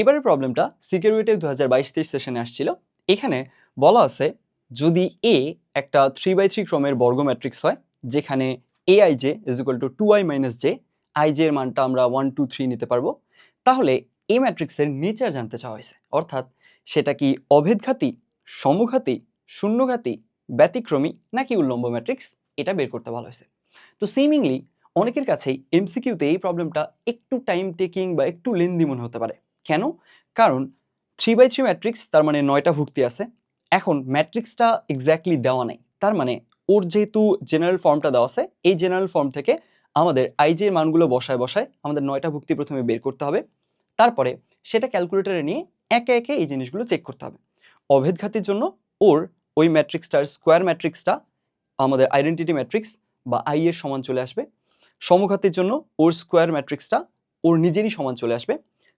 এবারের প্রবলেমটা সিকিউরিটি দু হাজার বাইশ তেইশ সেশনে আসছিল। এখানে বলা আছে, যদি এ একটা থ্রি বাই থ্রি ক্রমের বর্গ ম্যাট্রিক্স হয়, যেখানে A I J is equal to two I minus J I J এর মানটা আমরা ওয়ান টু থ্রি নিতে পারব। তাহলে এ ম্যাট্রিক্সের নেচার জানতে চাওয়া হয়েছে। অর্থাৎ সেটা কি অভেদঘাতী, সমঘাতী, শূন্যঘাতী, ব্যতিক্রমী, নাকি উল্লম্ব ম্যাট্রিক্স? এটা বের করতে বলা হয়েছে। তো সিমিংলি অনেকের কাছেই এমসিকিউতে এই প্রবলেমটা একটু টাইম টেকিং বা একটু লেন্দি মনে হতে পারে। কেন? কারণ থ্রি বাই থ্রি ম্যাট্রিক্স তার মানে নয়টা ভুক্তি আছে। এখন ম্যাট্রিক্সটা এক্স্যাক্টলি দেওয়া নাই। তার মানে ওর যেহেতু জেনারেল ফর্মটা দেওয়া আছে, এই জেনারেল ফর্ম থেকে আমাদের আইজের মানগুলো বসায় বসায় আমাদের নয়টা ভুক্তি প্রথমে বের করতে হবে। তারপরে সেটা ক্যালকুলেটরে নিয়ে একে একে এই জিনিসগুলো চেক করতে হবে। অভেদঘাতির জন্য ওর ওই ম্যাট্রিক্সটার স্কোয়ার ম্যাট্রিক্সটা আমাদের আইডেন্টিটি ম্যাট্রিক্স বা আই এর সমান চলে আসবে। সমঘাতের জন্য ওর স্কোয়ার ম্যাট্রিক্সটা ওর নিজেরই সমান চলে আসবে।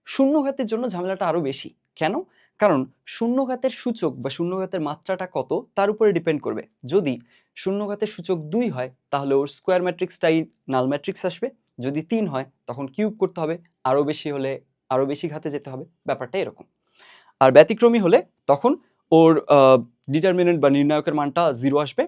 শূন্যঘাতের জন্য ঝামেলাটা আরও বেশি। কেন? কারণ শূন্যঘাতের সূচক বা শূন্যঘাতের মাত্রাটা কত তার উপরে ডিপেন্ড করবে। যদি শূন্যঘাতের সূচক দুই হয়, তাহলে ওর স্কোয়ার ম্যাট্রিক্সটাই নাল ম্যাট্রিক্স আসবে। যদি তিন হয়, তখন কিউব করতে হবে আরও বেশি হলে আরও বেশি ঘাতে যেতে হবে। ব্যাপারটা এরকম। আর ব্যতিক্রমী হলে তখন ওর ডিটারমিনেন্ট বা নির্ণায়কের মানটা জিরো আসবে।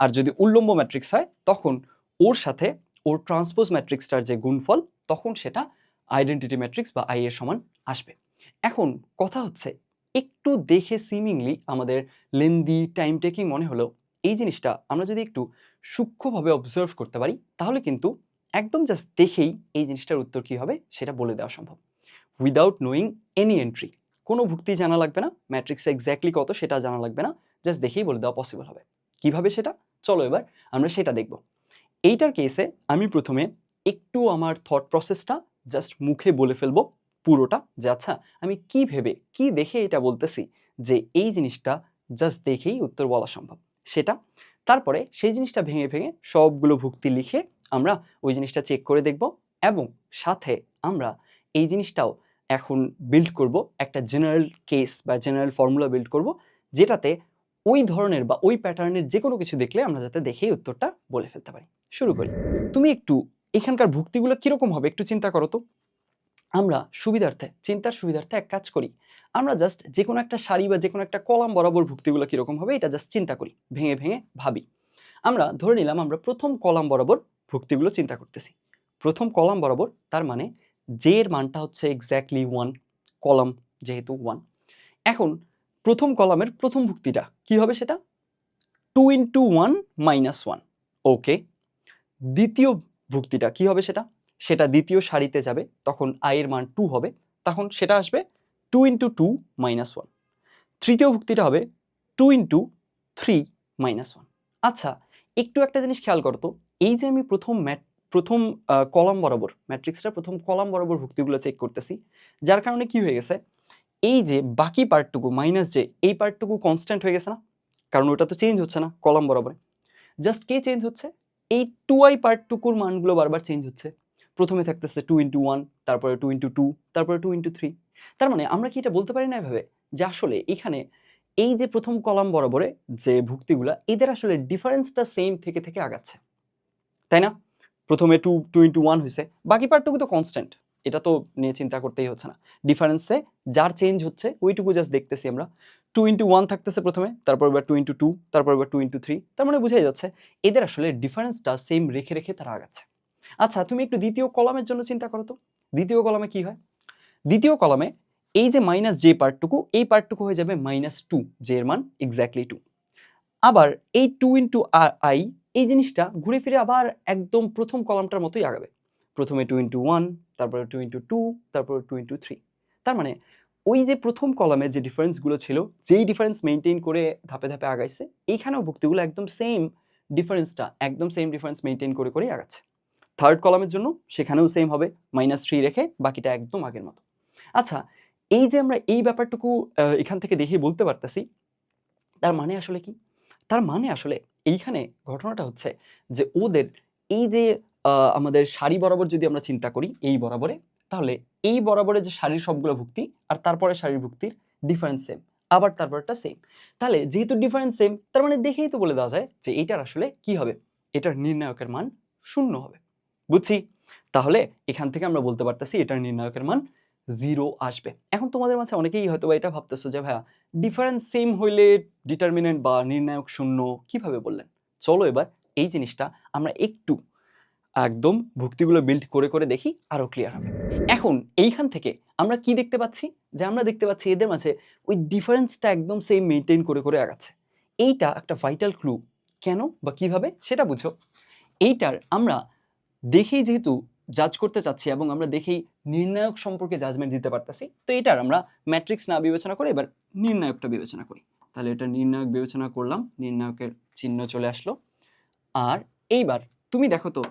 আর যদি উল্লম্ব ম্যাট্রিক্স হয়, তখন ওর সাথে ওর ট্রান্সপোজ ম্যাট্রিক্সটার যে গুণফল, তখন সেটা আইডেন্টিটি ম্যাট্রিক্স বা আই এর সমান আসবে। এখন কথা হচ্ছে, একটু দেখে সিমিংলি আমাদের লেন্দি টাইম টেকিং মনে হলেও, এই জিনিসটা আমরা যদি একটু সূক্ষ্মভাবে অবজার্ভ করতে পারি, তাহলে কিন্তু একদম জাস্ট দেখেই এই জিনিসটার উত্তর কী হবে, সেটা বলে দেওয়া সম্ভব। উইদাউট নোয়িং এনি এন্ট্রি কোনো ভুক্তি জানা লাগবে না ম্যাট্রিক্স এক্স্যাক্টলি কত সেটা জানা লাগবে না জাস্ট দেখেই বলে দেওয়া পসিবল হবে। কীভাবে সেটা? চলো এবার আমরা সেটা দেখব। এইটার কেসে আমি প্রথমে একটু আমার থট প্রসেসটা জাস্ট মুখে বলে ফেলব পুরোটা যে আচ্ছা আমি কি ভেবে, কি দেখে এটা বলতেছি যে এই জিনিসটা জাস্ট দেখেই উত্তর বলা সম্ভব। সেটা, তারপরে সেই জিনিসটা ভেঙে ভেঙে সবগুলো ভুক্তি লিখে আমরা ওই জিনিসটা চেক করে দেখব এবং সাথে আমরা এই জিনিসটাও এখন বিল্ড করব, একটা জেনারেল কেস বা জেনারেল ফর্মুলা বিল্ড করব যেটাতে ওই ধরনের বা ওই প্যাটার্নের যে কোনো কিছু দেখলে আমরা যাতে দেখেই উত্তরটা বলে ফেলতে পারি। শুরু করি। তুমি একটু এখানকার ভুক্তিগুলো কীরকম হবে একটু চিন্তা করো তো। আমরা সুবিধার্থে, চিন্তার সুবিধার্থে এক কাজ করি। আমরা জাস্ট যে কোনো একটা সারি বা যে কোনো একটা কলাম বরাবর ভুক্তিগুলো কীরকম হবে এটা জাস্ট চিন্তা করি, ভেঙে ভেঙে ভাবি। আমরা ধরে নিলাম আমরা প্রথম কলাম বরাবর ভুক্তিগুলো চিন্তা করতেছি। প্রথম কলাম বরাবর তার মানে যে এর মানটা হচ্ছে এক্স্যাক্টলি ওয়ান কলাম যেহেতু ওয়ান এখন প্রথম কলামের প্রথম ভুক্তিটা কি হবে সেটা? Two into one minus one okay দ্বিতীয় ভুক্তিটা কি হবে সেটা? সেটা দ্বিতীয় সারিতে যাবে, তখন আয়ের মান টু হবে, তখন সেটা আসবে two into two minus one তৃতীয় ভুক্তিটা হবে two into three minus one আচ্ছা একটু একটা জিনিস খেয়াল করো তো, এই যে আমি প্রথম ম্যাট, প্রথম কলাম বরাবর, ম্যাট্রিক্সটা প্রথম কলাম বরাবর ভুক্তিগুলো চেক করতেছি, যার কারণে কি হয়ে গেছে, এই যে বাকি পার্টটুকু মাইনাস যে, এই পার্টটুকু কনস্ট্যান্ট হয়ে গেছে না? কারণ ওটা তো চেঞ্জ হচ্ছে না কলাম বরাবর। জাস্ট কে চেঞ্জ হচ্ছে? এই টু আই পার্টটুকুর মানগুলো বারবার চেঞ্জ হচ্ছে। প্রথমে থাকতেছে টু ইন্টু ওয়ান তারপরে টু ইন্টু টু তারপরে টু ইন্টু থ্রি তার মানে আমরা কি এটা বলতে পারি না এভাবে? যে আসলে এখানে এই যে প্রথম কলাম বরাবরে যে ভুক্তিগুলা, এদের আসলে ডিফারেন্সটা সেম থেকে থেকে আগাচ্ছে। তাই না? প্রথমে টু টু ইন্টু ওয়ান হয়েছে বাকি পার্টটুকু তো কনস্ট্যান্ট এটা তো নিয়ে চিন্তা করতেই হচ্ছে না। ডিফারেন্সে যার চেঞ্জ হচ্ছে, ওইটুকু জাস্ট দেখতেছি আমরা। টু ইন্টু ওয়ান থাকতেছে প্রথমে, তারপর এবার টু ইন্টু টু তারপর এবার টু ইন্টু থ্রি তার মানে বোঝাই যাচ্ছে এদের আসলে ডিফারেন্সটা সেম রেখে রেখে তারা আগাচ্ছে। আচ্ছা তুমি একটু দ্বিতীয় কলামের জন্য চিন্তা করো তো। দ্বিতীয় কলামে কি হয়? দ্বিতীয় কলামে এই যে মাইনাস যে পার্টটুকু, এই পার্টটুকু হয়ে যাবে মাইনাস টু যে এর মান এক্স্যাক্টলি টু আবার এই টু ইন্টু আর আই এই জিনিসটা ঘুরে ফিরে আবার একদম প্রথম কলামটার মতোই আগাবে। প্রথমে টু ইন্টু ওয়ান তারপরে টু ইন্টু টু তারপরে টু ইন্টু থ্রি তার মানে ওই যে প্রথম কলামে যে ডিফারেন্সগুলো ছিল, যেই ডিফারেন্স মেনটেন করে ধাপে ধাপে আগাইছে এইখানেও ভুক্তিগুলো একদম সেম ডিফারেন্সটা একদম সেম ডিফারেন্স মেনটেন করে করেই আগাচ্ছে। থার্ড কলামের জন্য সেখানেও সেম হবে মাইনাস থ্রি রেখে বাকিটা একদম আগের মতো। আচ্ছা এই যে আমরা এই ব্যাপারটুকু এখান থেকে দেখে বলতে পারতেছি, তার মানে আসলে কি? তার মানে আসলে এইখানে ঘটনাটা হচ্ছে যে ওদের এই যে আমাদের সারি বরাবর যদি আমরা চিন্তা করি, এই বরাবরে তাহলে এই বরাবরে যে সারির সবগুলো ভুক্তি আর তারপরে সারির ভুক্তির ডিফারেন্স সেম আবার তারপরটা সেম তাহলে যেহেতু ডিফারেন্স সেম তার মানে দেখেই তো বলে দেওয়া যায় যে এইটার আসলে কি হবে? এটার নির্ণায়কের মান শূন্য হবে। বুঝছি? তাহলে এখান থেকে আমরা বলতে পারতেছি এটার নির্ণায়কের মান জিরো আসবে। এখন তোমাদের মাঝে অনেকেই হয়তো বা এটা ভাবতেছো যে, ভাইয়া ডিফারেন্স সেম হইলে ডিটারমিনেন্ট বা নির্ণায়ক শূন্য কীভাবে বললেন? চলো এবার এই জিনিসটা আমরা একটু একদম ভুক্তিগুলো বিল্ড করে করে দেখি আরও ক্লিয়ার হবে। এখন এইখান থেকে আমরা কি দেখতে পাচ্ছি? যে আমরা দেখতে পাচ্ছি এদের মাঝে ওই ডিফারেন্সটা একদম সেম মেনটেন করে করে আগাচ্ছে। এইটা একটা ভাইটাল ক্লু কেন বা কীভাবে? সেটা বুঝো। এইটার আমরা দেখেই যেহেতু জাজ করতে চাচ্ছি এবং আমরা দেখেই নির্ণায়ক সম্পর্কে জাজমেন্ট দিতে পারতেছি, তো এটার আমরা ম্যাট্রিক্স না বিবেচনা করে এবার নির্ণায়কটা বিবেচনা করি। তাহলে এটা নির্ণায়ক বিবেচনা করলাম, নির্ণায়কের চিহ্ন চলে আসলো। আর এইবার তুমি দেখো তো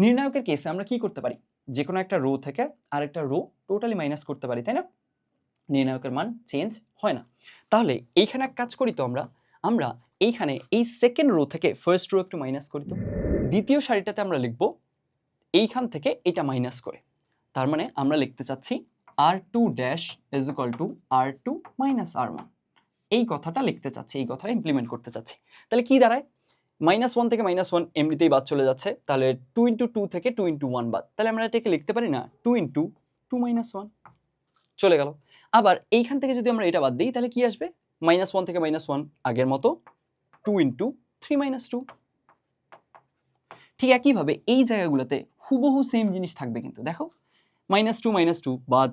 নির্ণায়কের কেসে আমরা কি করতে পারি? যে কোনো একটা রো থেকে আরেকটা রো টোটালি মাইনাস করতে পারি, তাই না? নির্ণায়কের মান চেঞ্জ হয় না। তাহলে এইখানে এক কাজ করি তো আমরা। আমরা এইখানে এই সেকেন্ড রো থেকে ফার্স্ট রো একটু মাইনাস করি তো। দ্বিতীয় সারিটাতে আমরা লিখব, এইখান থেকে এটা মাইনাস করে। তার মানে আমরা লিখতে চাচ্ছি R two dash is equal to R two minus R one এই কথাটা লিখতে চাচ্ছি, এই কথাটা ইমপ্লিমেন্ট করতে চাচ্ছি। তাহলে কি দাঁড়ায়? মাইনাস ওয়ান থেকে মাইনাস ওয়ান এমনিতেই বাদ চলে যাচ্ছে, তাহলে টু ইন্টু টু থেকে টু ইন্টু ওয়ান বাদ। তাহলে আমরা এটাকে লিখতে পারি না two into two minus one চলে গেল। আবার এইখান থেকে যদি আমরা এটা বাদ দিই, তাহলে কি আসবে? মাইনাস ওয়ান থেকে মাইনাস ওয়ান আগের মতো two into three minus two ঠিক একইভাবে এই জায়গাগুলোতে হুবহু সেম জিনিস থাকবে কিন্তু, দেখো। মাইনাস টু মাইনাস টু বাদ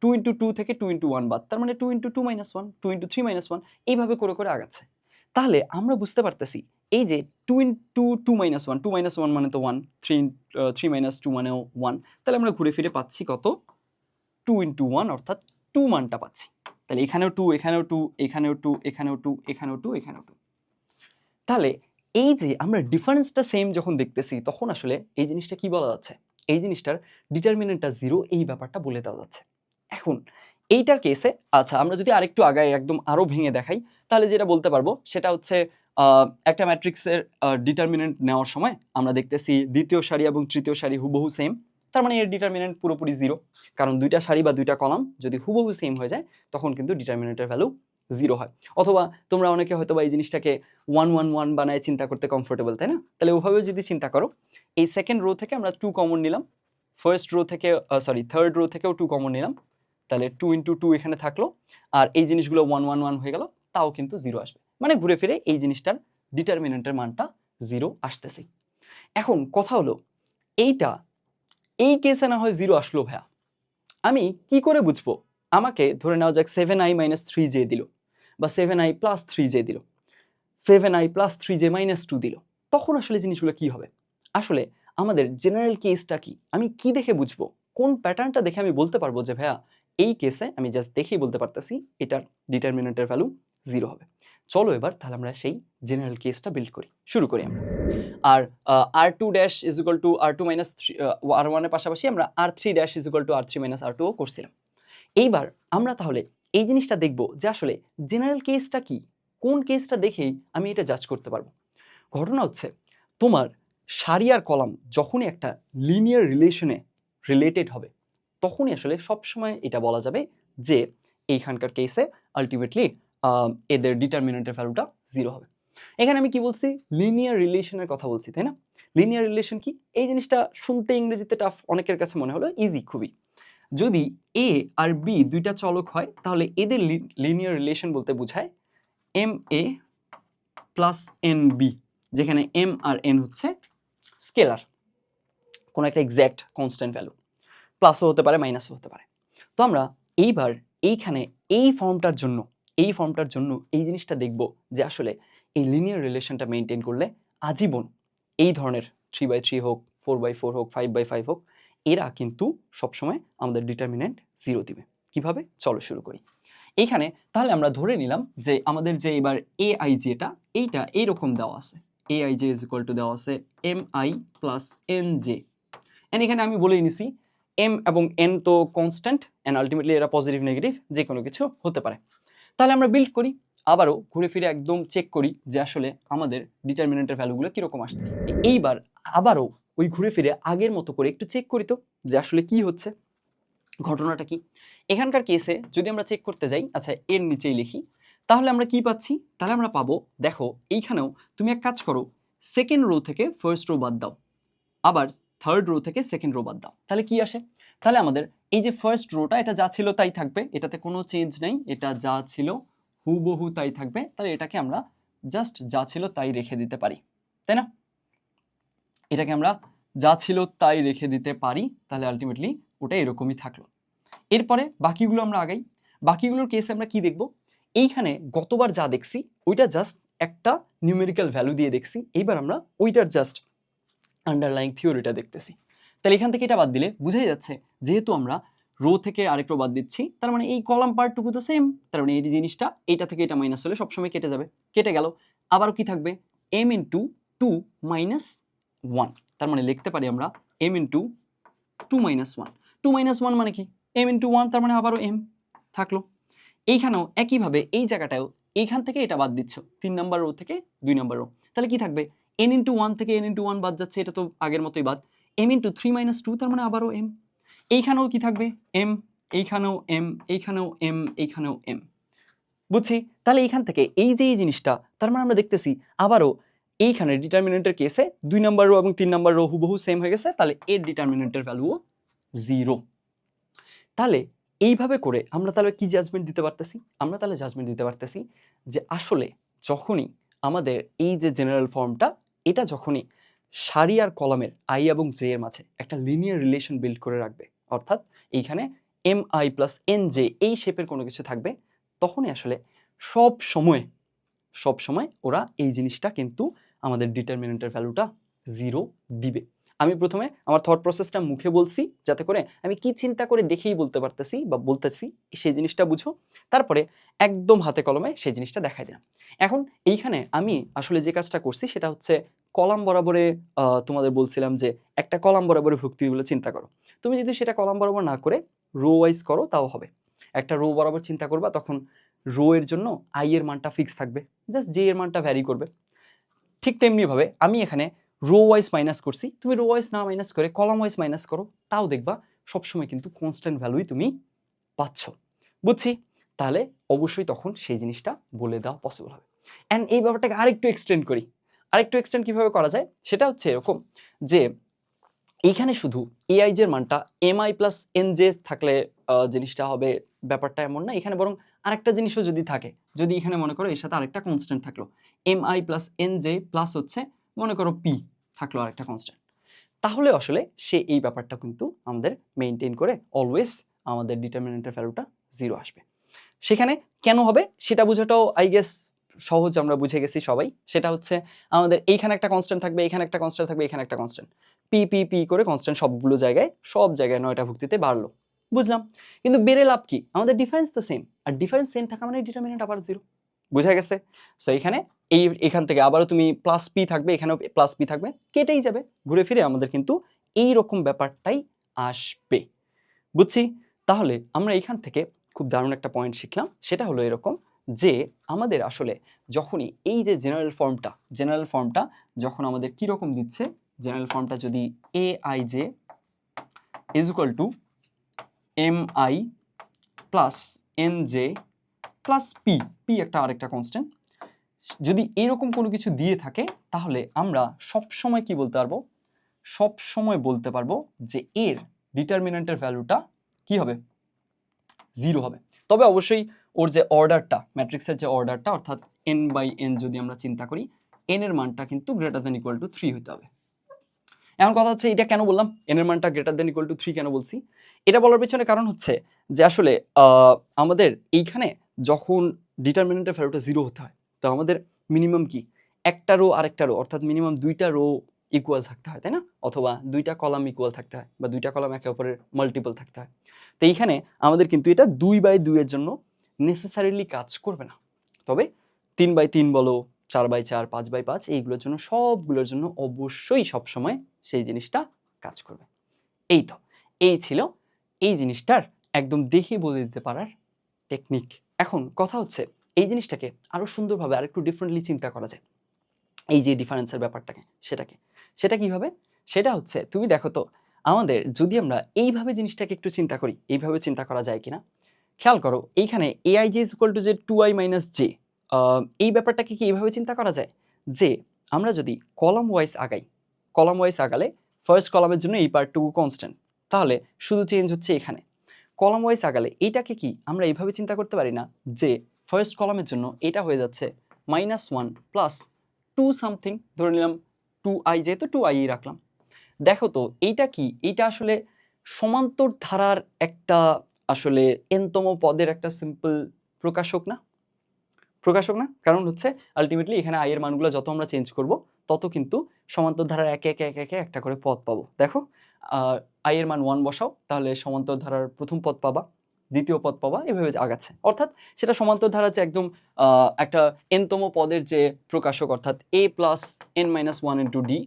টু ইন্টু টু থেকে টু ইন্টু ওয়ান বাদ, তার মানে two into two minus one two into three minus one এইভাবে করে করে আগাচ্ছে। তাহলে আমরা বুঝতে পারতেছি এই যে two in two two minus one two minus one মানে তো one three three minus two মানেও ওয়ান তাহলে আমরা ঘুরে ফিরে পাচ্ছি কত? টু ইন্টু ওয়ান অর্থাৎ টু মানটা পাচ্ছি। তাহলে এখানেও টু এখানেও টু এখানেও টু এখানেও টু এখানেও টু এখানেও টু তাহলে এই যে আমরা ডিফারেন্সটা সেম যখন দেখতেছি, তখন আসলে এই জিনিসটা কি বলা যাচ্ছে? এই জিনিসটার ডিটারমিনেন্টটা জিরো এই ব্যাপারটা বলে দেওয়া যাচ্ছে। এখন এইটার কেসে আচ্ছা আমরা যদি আরেকটু আগায় একদম আরও ভেঙে দেখাই, তাহলে যেটা বলতে পারব, সেটা হচ্ছে একটা ম্যাট্রিক্সের ডিটারমিনেন্ট নেওয়ার সময় আমরা দেখতেছি দ্বিতীয় সারি এবং তৃতীয় সারি হুবহু সেম তার মানে এর ডিটারমিনেন্ট পুরোপুরি জিরো কারণ দুইটা সারি বা দুইটা কলাম যদি হুবহু সেম হয়ে যায়, তখন কিন্তু ডিটারমিনেন্টের ভ্যালু জিরো হয়। অথবা তোমরা অনেকে হয়তো বা এই জিনিসটাকে ওয়ান ওয়ান ওয়ান বানায় চিন্তা করতে কমফোর্টেবল তাই না? তাহলে ওভাবে যদি চিন্তা করো, এই সেকেন্ড রো থেকে আমরা টু কমন নিলাম। ফার্স্ট রো থেকে সরি থার্ড রো থেকেও টু কমন নিলাম। তাহলে টু ইন্টু টু এখানে থাকল। আর এই জিনিসগুলো ওয়ান ওয়ান ওয়ান হয়ে গেল, তাও কিন্তু জিরো আসবে। মানে ঘুরে ফিরে এই জিনিসটার ডিটারমিনেন্টের মানটা জিরো আসতেছে। এখন কথা হলো, এইটা, এই কেসে না হয় জিরো আসলো ভাইয়া। আমি কি করে বুঝব? আমাকে ধরে নেওয়া যাক seven I minus three J দিল বা seven I plus three J দিল। Seven I plus three J minus two দিল। তখন আসলে জিনিসগুলো কি হবে? আসলে আমাদের জেনারেল কেসটা কি? আমি কি দেখে বুঝব? কোন প্যাটার্নটা দেখে আমি বলতে পারব যে ভাইয়া, এই কেসে আমি জাস্ট দেখেই বলতে পারতেছি এটার ডিটারমিনেন্টের ভ্যালু জিরো হবে। চলো এবার তাহলে আমরা সেই জেনারেল কেসটা বিল্ড করি। শুরু করি আমরা। আর R two dash is equal to R two minus three R ওয়ানের পাশাপাশি আমরা R three dash is two R three minus R টুও করছিলাম। এইবার আমরা তাহলে এই জিনিসটা দেখব যে আসলে জেনারেল কেসটা কি? কোন কেসটা দেখেই আমি এটা জাজ করতে পারব? ঘটনা হচ্ছে, তোমার সারি আর কলাম যখনই একটা লিনিয়ার রিলেশনে রিলেটেড হবে, তখনই আসলে সবসময় এটা বলা যাবে যে এইখানকার কেসে আলটিমেটলি এদের ডিটারমিনেন্টের ভ্যালুটা জিরো হবে। এখানে আমি কি বলছি? লিনিয়ার রিলেশনের কথা বলছি, তাই না? লিনিয়ার রিলেশন কি? এই জিনিসটা শুনতে ইংরেজিতে টাফ অনেকের কাছে মনে হলো ইজি খুবই। যদি এ আর বি দুইটা চলক হয়, তাহলে এদের লিনিয়ার রিলেশন বলতে বোঝায় M A plus N B যেখানে এম আর এন হচ্ছে স্কেলার কোনো একটা এক্স্যাক্ট কনস্ট্যান্ট ভ্যালু প্লাসও হতে পারে মাইনাসও হতে পারে। তো আমরা এইবার এইখানে এই ফর্মটার জন্য এই ফর্মটার জন্য এই জিনিসটা দেখব যে আসলে এই লিনিয়ার রিলেশনটা মেনটেন করলে আজীবন এই ধরনের থ্রি বাই থ্রি হোক ফোর বাই ফোর হোক ফাইভ বাই ফাইভ হোক, এরা কিন্তু সবসময় আমাদের ডিটারমিনেন্ট জিরো দিবে। কীভাবে? চলো শুরু করি। এইখানে তাহলে আমরা ধরে নিলাম যে আমাদের যে এবার এ আই যেটা এইটা এইরকম দেওয়া আছে। A I J is equal to দেওয়া আছে M I plus N J N এখানে আমি বলেই নিছি এম এবং এন তো কনস্ট্যান্ট অ্যান্ড আলটিমেটলি এরা পজিটিভ নেগেটিভ যে কোনো কিছু হতে পারে। তাহলে আমরা বিল্ড করি, আবারও ঘুরে ফিরে একদম চেক করি যে আসলে আমাদের ডিটারমিনেন্টের ভ্যালুগুলো কীরকম আসতেছে। এইবার আবারও ওই ঘুরে ফিরে আগের মতো করে একটু চেক করি তো, যে আসলে কি হচ্ছে, ঘটনাটা কি। এখানকার কেসে যদি আমরা চেক করতে যাই আচ্ছা এর নিচেই লিখি, তাহলে আমরা কি পাচ্ছি? তাহলে আমরা পাবো, দেখো, এইখানেও তুমি এক কাজ করো সেকেন্ড রো থেকে ফার্স্ট রো বাদ দাও, আবার থার্ড রো থেকে সেকেন্ড রো বাদ দাও, তাহলে কি আসে? তাহলে আমাদের এই যে ফার্স্ট রোটা এটা যা ছিল তাই থাকবে। এটাতে কোনো চেঞ্জ নেই, এটা যা ছিল হুবহু তাই থাকবে। তাহলে এটাকে আমরা জাস্ট যা ছিল তাই রেখে দিতে পারি, তাই না? এটাকে আমরা যা ছিল তাই রেখে দিতে পারি, তাহলে আলটিমেটলি ওটা এরকমই থাকল। এরপরে বাকিগুলো আমরা আগাই। বাকিগুলোর কেসে আমরা কি দেখব? এইখানে গতবার যা দেখছি, ওইটা জাস্ট একটা নিউমেরিক্যাল ভ্যালু দিয়ে দেখছি। এইবার আমরা ওইটার জাস্ট আন্ডারলাইং থিওরিটা দেখতেছি। তাহলে এখান থেকে এটা বাদ দিলে বুঝাই যাচ্ছে যেহেতু আমরা রো থেকে আরেকটা বাদ দিচ্ছি, তার মানে এই কলাম পার্টটুকু তো সেম তার মানে এই জিনিসটা, এইটা থেকে এটা মাইনাস হলে সবসময় কেটে যাবে, কেটে গেল। আবারও কি থাকবে? M into two two minus one তার মানে লিখতে পারি আমরা M into two two minus one two minus one মানে কি? এম ইন টু ওয়ান তার মানে আবারও এম থাকল। এইখানেও একইভাবে এই জায়গাটাও এইখান থেকে এটা বাদ দিচ্ছ, তিন নাম্বার রো থেকে দুই নাম্বার রো তাহলে কি থাকবে? এন ইন্টু ওয়ান থেকে এন ইন্টু ওয়ান বাদ যাচ্ছে, এটা তো আগের মতোই বাদ। M into three minus two তার মানে আবারও এম এইখানেও কি থাকবে? এম এইখানেও এম এইখানেও এম এইখানেও এম বুঝছি? তাহলে এইখান থেকে এই যে এই জিনিসটা, তার মানে আমরা দেখতেছি আবারও এইখানে ডিটারমিনেন্টের কেসে দুই নাম্বার রো এবং তিন নাম্বার রো হুবহু সেম হয়ে গেছে, তাহলে এর ডিটারমিনেন্টের ভ্যালুও জিরো তাহলে এইভাবে করে আমরা তাহলে কি জাজমেন্ট দিতে পারতেছি? আমরা তাহলে জাজমেন্ট দিতে পারতেছি যে আসলে যখনই আমাদের এই যে জেনারেল ফর্মটা এটা যখনই সারি আর কলামের আই এবং জে এর মাঝে একটা লিনিয়ার রিলেশন বিল্ড করে রাখবে। অর্থাৎ এইখানে M I plus N J এই শেপের কোনো কিছু থাকবে। তখনই আসলে সব সময় সব সময় ওরা এই জিনিসটা কিন্তু আমাদের ডিটারমিনেন্টের ভ্যালুটা জিরো দিবে। আমি প্রথমে আমার থট প্রসেসটা মুখে বলছি, যাতে করে আমি কি চিন্তা করে দেখেই বলতে পারতেছি বা বলতেছি, সেই জিনিসটা বুঝো। তারপরে একদম হাতে কলমে সেই জিনিসটা দেখাই দিলাম। এখন এইখানে আমি আসলে যে কাজটা করছি, সেটা হচ্ছে কলাম বরাবরে তোমাদের বলছিলাম যে একটা কলাম বরাবরে ভক্তি বলে চিন্তা করো। তুমি যদি সেটা কলাম বরাবর না করে রো ওয়াইজ করো, তাও হবে। একটা রো বরাবর চিন্তা করবা, তখন রো এর জন্য আই এর মানটা ফিক্স থাকবে। জাস্ট জে এর মানটা ভ্যারি করবে। ঠিক তেমনিভাবে আমি এখানে রো ওয়াইজ মাইনাস করছি। তুমি রো ওয়াইজ না মাইনাস করে কলাম ওয়াইজ মাইনাস করো, তাও দেখবা সবসময় কিন্তু কনস্ট্যান্ট ভ্যালুই তুমি পাচ্ছ। বুঝছি? তাহলে অবশ্যই তখন সেই জিনিসটা বলে দেওয়া পসিবল হবে। অ্যান্ড এই ব্যাপারটাকে আরেকটু এক্সটেন্ড করি। আরেকটু এক্সটেন্ড কীভাবে করা যায়? সেটা হচ্ছে এরকম যে এইখানে শুধু এআইজের এর মানটা এমআই প্লাস এন জে থাকলে জিনিসটা হবে, ব্যাপারটা এমন না। এখানে বরং আরেকটা জিনিসও যদি থাকে, যদি এখানে মনে করো এর সাথে আরেকটা কনস্ট্যান্ট থাকল M I plus N J plus হচ্ছে মনে করো পি থাকল আরেকটা কনস্ট্যান্ট তাহলে আসলে সে এই ব্যাপারটা কিন্তু আমাদের মেনটেন করে অলওয়েজ আমাদের ডিটারমিনেন্টের ভ্যালুটা জিরো আসবে। সেখানে কেন হবে? সেটা বোঝাটাও আই গেস সহজ আমরা বুঝে গেছি সবাই। সেটা হচ্ছে আমাদের এইখানে একটা কনস্ট্যান্ট থাকবে এখানে একটা কনস্ট্যান্ট থাকবে এখানে একটা কনস্ট্যান্ট পি পি পি করে কনস্ট্যান্ট সবগুলো জায়গায়, সব জায়গায় নয়টা ভুক্তিতে বাড়লো। বুঝলাম? কিন্তু বেড়ে লাভ কি? আমাদের ডিফারেন্স তো সেম আর ডিফারেন্স সেম থাকা মানে ডিটারমিনেন্ট আবার জিরো বুঝা গেছে? সো এখানে এই, এখান থেকে আবারও তুমি প্লাস পি থাকবে, এখানেও প্লাস পি থাকবে, কেটেই যাবে। ঘুরে ফিরে আমাদের কিন্তু এই রকম ব্যাপারটাই আসবে। বুঝছি? তাহলে আমরা এখান থেকে খুব দারুণ একটা পয়েন্ট শিখলাম। সেটা হলো এরকম যে আমাদের আসলে যখনই এই যে জেনারেল ফর্মটা জেনারেল ফর্মটা যখন আমাদের কি রকম দিচ্ছে জেনারেল ফর্মটা যদি A I J is equal to M I plus N J plus P P একটা আরেকটা কনস্ট্যান্ট যদি এরকম কোনো কিছু দিয়ে থাকে, তাহলে আমরা সব সময় কি বলতে পারব? সব সময় বলতে পারব যে এর ডিটারমিনেন্টের ভ্যালুটা কি হবে? জিরো হবে। তবে অবশ্যই ওর যে অর্ডারটা ম্যাট্রিক্সের যে অর্ডারটা অর্থাৎ এন বাই এন যদি আমরা চিন্তা করি এন এর মানটা কিন্তু greater than equal to three হতে হবে। এখন কথা হচ্ছে, এটা কেন বললাম? এন এর মানটা greater than equal to three কেন বলছি? এটা বলার পেছনে কারণ হচ্ছে যে আসলে আমাদের এইখানে যখন ডিটারমিনেন্টের ভ্যালুটা জিরো হতে হয়, তো আমাদের মিনিমাম কি? একটা রো আরেকটা রো অর্থাৎ মিনিমাম দুইটা রো ইকুয়াল থাকতে হয়, তাই না? অথবা দুইটা কলাম ইকুয়াল থাকতে হয় বা দুইটা কলাম একে অপরের মাল্টিপল থাকতে হয়। তো এইখানে আমাদের কিন্তু এটা দুই বাই দুইয়ের জন্য নেসেসারিলি কাজ করবে না। তবে তিন বাই তিন বলো, চার বাই চার, পাঁচ বাই পাঁচ, এইগুলোর জন্য, সবগুলোর জন্য অবশ্যই সবসময় সেই জিনিসটা কাজ করবে। এই তো, এই ছিল এই জিনিসটার একদম দেখে বলে দিতে পারার টেকনিক এখন কথা হচ্ছে, এই জিনিসটাকে আরও সুন্দরভাবে আরেকটু ডিফারেন্টলি চিন্তা করা যায়। এই যে ডিফারেন্সের ব্যাপারটাকে, সেটাকে। সেটা কীভাবে? সেটা হচ্ছে তুমি দেখো তো, আমাদের যদি আমরা এইভাবে জিনিসটাকে একটু চিন্তা করি, এইভাবে চিন্তা করা যায় কিনা? খেয়াল করো, এইখানে A I J is equal to যে টু আই মাইনাস জে এই ব্যাপারটাকে কি এইভাবে চিন্তা করা যায়? যে আমরা যদি কলাম ওয়াইজ আগাই কলাম ওয়াইজ আগালে ফার্স্ট কলামের জন্য এই পার্টটুকু কনস্ট্যান্ট তাহলে শুধু চেঞ্জ হচ্ছে এখানে। কলাম ওয়াইজ আগালে এইটাকে কি আমরা এইভাবে চিন্তা করতে পারি না? যে ফার্স্ট কলামের জন্য এটা হয়ে যাচ্ছে minus one plus two something ধরে নিলাম টু আই যেহেতু টু আই রাখলাম। দেখো তো, এইটা কি? এইটা আসলে সমান্তর ধারার একটা আসলে এনতম পদের একটা সিম্পল প্রকাশক না? প্রকাশক না? কারণ হচ্ছে আলটিমেটলি এখানে আয়ের মানগুলো যত আমরা চেঞ্জ করব, তত কিন্তু সমান্তর ধারার একে একে একে একে একটা করে পদ পাবো। দেখো আয়ের মান ওয়ান বসাও, তাহলে সমান্তর ধারার প্রথম পদ পাবা। দ্বিতীয় পদ পাবা এভাবে আগাচ্ছে। অর্থাৎ সেটা সমান্তর ধারা যে একদম একটা এনতম পদের যে প্রকাশক, অর্থাৎ A plus N minus one into D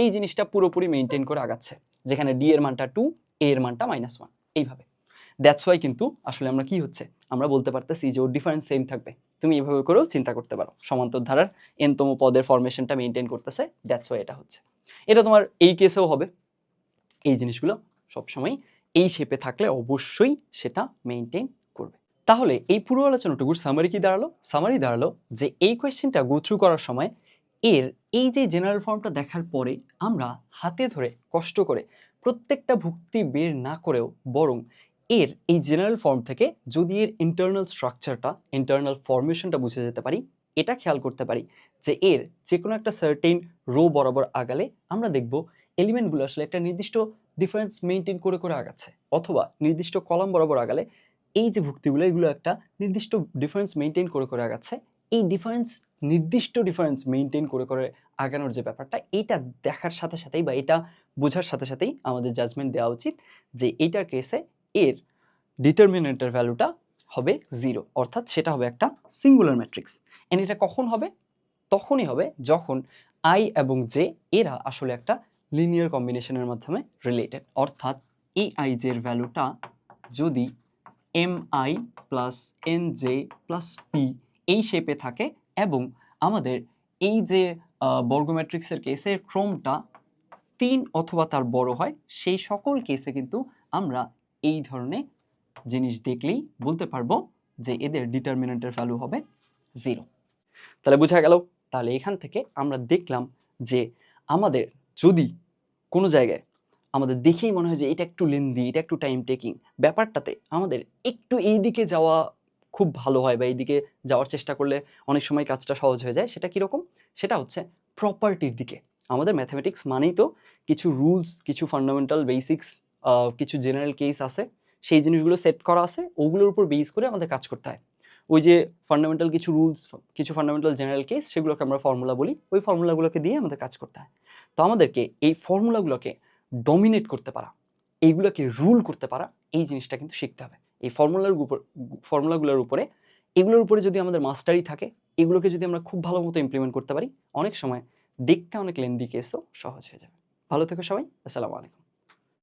এই জিনিসটা পুরোপুরি মেনটেন করে আগাচ্ছে, যেখানে ডি এর মানটা টু এ এর মানটা মাইনাস ওয়ান এইভাবে। দ্যাটস ওয়াই কিন্তু আসলে আমরা কি হচ্ছে, আমরা বলতে পারতেছি যে ওর ডিফারেন্স সেম থাকবে। তুমি এভাবে করেও চিন্তা করতে পারো, সমান্তর ধারার এনতম পদের ফরমেশনটা মেনটেন করতেছে দ্যাটস ওয়াই এটা হচ্ছে। এটা তোমার এই কেসেও হবে। এই জিনিসগুলো সবসময় এই শেপে থাকলে অবশ্যই সেটা মেনটেন করবে। তাহলে এই পুরো আলোচনাটুকুর সামারি কি দাঁড়াল? সামারি দাঁড়াল যে এই কোয়েশ্চেনটা গো থ্রু করার সময় এর এই যে জেনারেল ফর্মটা দেখার পরে আমরা হাতে ধরে কষ্ট করে প্রত্যেকটা ভুক্তি বের না করেও বরং এর এই জেনারেল ফর্ম থেকে যদি এর ইন্টারনাল স্ট্রাকচারটা ইন্টারনাল ফর্মেশনটা বুঝে যেতে পারি, এটা খেয়াল করতে পারি যে এর যে কোনো একটা সার্টেইন রো বরাবর আগালে আমরা দেখব এলিমেন্টগুলো আসলে একটা নির্দিষ্ট ডিফারেন্স মেনটেন করে করে আগাচ্ছে। অথবা নির্দিষ্ট কলাম বরাবর আগালে এই যে ভুক্তিগুলো, এগুলো একটা নির্দিষ্ট ডিফারেন্স মেনটেন করে করে আগাচ্ছে। এই ডিফারেন্স নির্দিষ্ট ডিফারেন্স মেনটেন করে করে আগানোর যে ব্যাপারটা এইটা দেখার সাথে সাথেই বা এটা বোঝার সাথে সাথেই আমাদের জাজমেন্ট দেওয়া উচিত যে এইটার কেসে এর ডিটারমিনেন্টের ভ্যালুটা হবে জিরো অর্থাৎ সেটা হবে একটা সিঙ্গুলার ম্যাট্রিক্স এন্ড এটা কখন হবে? তখনই হবে যখন আই এবং জে এরা আসলে একটা লিনিয়ার কম্বিনেশনের মাধ্যমে রিলেটেড অর্থাৎ এই আই জের ভ্যালুটা যদি M I plus N J plus P এই শেপে থাকে এবং আমাদের এই যে আহ, বর্গ ম্যাট্রিক্সের কেসের ক্রমটা তিন অথবা তার বড় হয় সেই সকল কেসে কিন্তু আমরা এই ধরনের জিনিস দেখলেই বলতে পারব যে এদের ডিটারমিনেন্টের ভ্যালু হবে জিরো তাহলে বোঝা গেল? তাহলে এখান থেকে আমরা দেখলাম যে আমাদের যদি কোনো জায়গায় আমাদের দেখেই মনে হয় যে এটা একটু লেন্দি এটা একটু টাইম টেকিং ব্যাপারটাতে আমাদের একটু এই দিকে যাওয়া খুব ভালো হয় বা এইদিকে যাওয়ার চেষ্টা করলে অনেক সময় কাজটা সহজ হয়ে যায়। সেটা কীরকম? সেটা হচ্ছে প্রপার্টির দিকে। আমাদের ম্যাথামেটিক্স মানেই তো কিছু রুলস কিছু ফান্ডামেন্টাল বেসিক্স কিছু জেনারেল কেস আছে। সেই জিনিসগুলো সেট করা আছে। ওগুলোর উপর বেস করে আমাদের কাজ করতে হয়। ওই যে ফান্ডামেন্টাল কিছু রুলস কিছু ফান্ডামেন্টাল জেনারেল কেস সেগুলোকে আমরা ফর্মুলা বলি। ওই ফর্মুলাগুলোকে দিয়ে আমাদের কাজ করতে হয়। তো আমাদেরকে এই ফর্মুলাগুলোকে ডমিনেট করতে পারা, এইগুলোকে রুল করতে পারা, এই জিনিসটা কিন্তু শিখতে হবে। এই ফর্মুলার উপর, ফর্মুলাগুলোর উপরে, এগুলোর উপরে যদি আমাদের মাস্টারি থাকে, এগুলোকে যদি আমরা খুব ভালো মতো ইমপ্লিমেন্ট করতে পারি, অনেক সময় দেখতে অনেক লেন্দি কেসও সহজ হয়ে যাবে। ভালো থেকো সবাই, আসসালামু আলাইকুম।